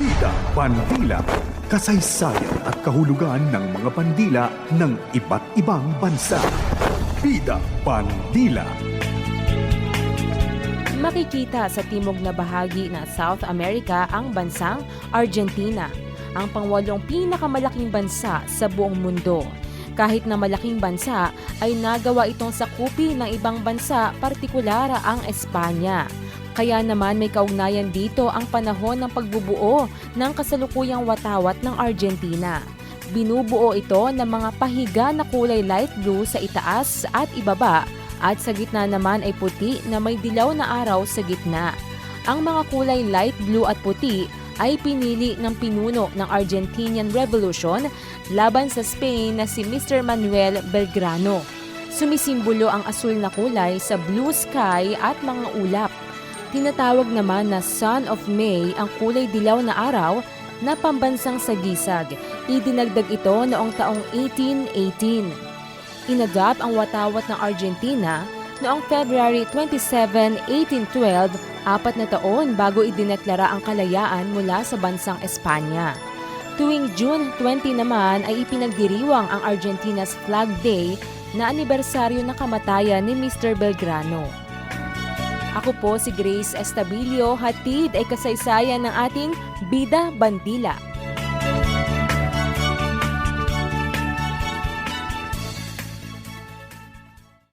Bida Bandila Kasaysayan at kahulugan ng mga bandila ng iba't ibang bansa Bida Bandila Makikita sa timog na bahagi ng South America ang bansang Argentina, ang pangwalong pinakamalaking bansa sa buong mundo. Kahit na malaking bansa, ay nagawa itong sakupi ng ibang bansa, partikulara ang Espanya. Kaya naman may kaugnayan dito ang panahon ng pagbubuo ng kasalukuyang watawat ng Argentina. Binubuo ito ng mga pahiga na kulay light blue sa itaas at ibaba at sa gitna naman ay puti na may dilaw na araw sa gitna. Ang mga kulay light blue at puti ay pinili ng pinuno ng Argentinian Revolution laban sa Spain na si Mr. Manuel Belgrano. Sumisimbolo ang asul na kulay sa blue sky at mga ulap. Tinatawag naman na Son of May ang kulay dilaw na araw na pambansang sagisag. Idinagdag ito noong taong 1818 inagap ang watawat ng Argentina noong February 27, 1812, apat na taon bago idineklara ang kalayaan mula sa bansang Espanya. Tuwing June 20 naman ay ipinagdiriwang ang Argentina's Flag Day na anibersaryo ng kamatayan ni Mr. Belgrano. Ako po si Grace Estabilio, hatid ay kasaysayan ng ating Bida Bandila.